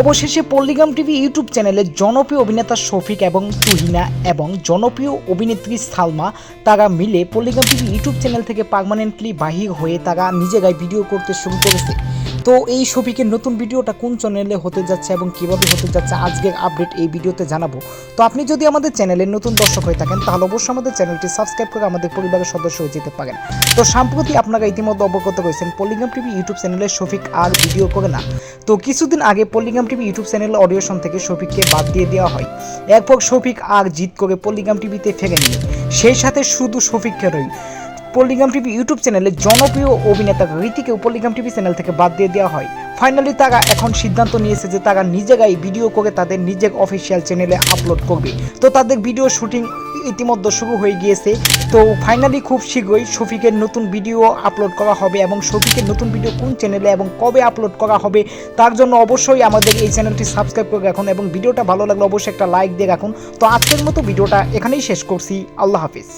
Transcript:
অবশেষে পল্লিগ্রাম TV YouTube চ্যানেলে জনপ্রিয় অভিনেতা শফিক এবং তুহিনা এবং জনপ্রিয় অভিনেত্রী সালমা, তারা মিলে পল্লিগ্রাম টিভি ইউটিউব চ্যানেল থেকে পারমানেন্টলি বাহির হয়ে তারা নিজেরাই ভিডিও করতে শুরু করেছে। তো এই শফিকের নতুন ভিডিওটা কোন চ্যানেলে হতে যাচ্ছে এবং কীভাবে হতে যাচ্ছে আজকের আপডেট এই ভিডিওতে জানাব। তো আপনি যদি আমাদের চ্যানেলের নতুন দর্শক হয়ে থাকেন, তাহলে অবশ্যই আমাদের চ্যানেলটি সাবস্ক্রাইব করে আমাদের পরিবারের সদস্য হয়ে যেতে পারেন। তো সম্প্রতি আপনারা ইতিমধ্যে অবগত হয়েছেন পল্লিগ্রাম টিভি ইউটিউব চ্যানেলে শফিক আর ভিডিও করে না। তো কিছুদিন আগে Palligram TV YouTube channel audition থেকে শফিককে বাদ দিয়ে দেওয়া হয়। এরপর শফিক আর জিত করে পল্লিগ্রাম টিভিতে ফেরেননি সেই সাথে শুধু শফিককে রই পল্লিগ্রাম টিভি ইউটিউব চ্যানেলে জনপ্রিয় অভিনেতা রীতিকেও পল্লিগ্রাম টিভি চ্যানেল থেকে বাদ দিয়ে দেওয়া হয়। ফাইনালি তারা এখন সিদ্ধান্ত নিয়েছে যে তারা নিজেরাই ভিডিও করে তাদের নিজের অফিসিয়াল চ্যানেলে আপলোড করবে। তো তাদের ভিডিও শুটিং ইতিমধ্যে শুরু হয়ে গিয়েছে। তো ফাইনালি খুব শীঘ্রই শফিকের নতুন ভিডিও আপলোড করা হবে এবং শফিকের নতুন ভিডিও কোন চ্যানেলে এবং কবে আপলোড করা হবে, তার জন্য অবশ্যই আমাদের এই চ্যানেলটি সাবস্ক্রাইব করে রাখুন এবং ভিডিওটা ভালো লাগলে অবশ্যই একটা লাইক দিয়ে রাখুন। তো আজকের মতো ভিডিওটা এখানেই শেষ করছি। আল্লাহ হাফিজ।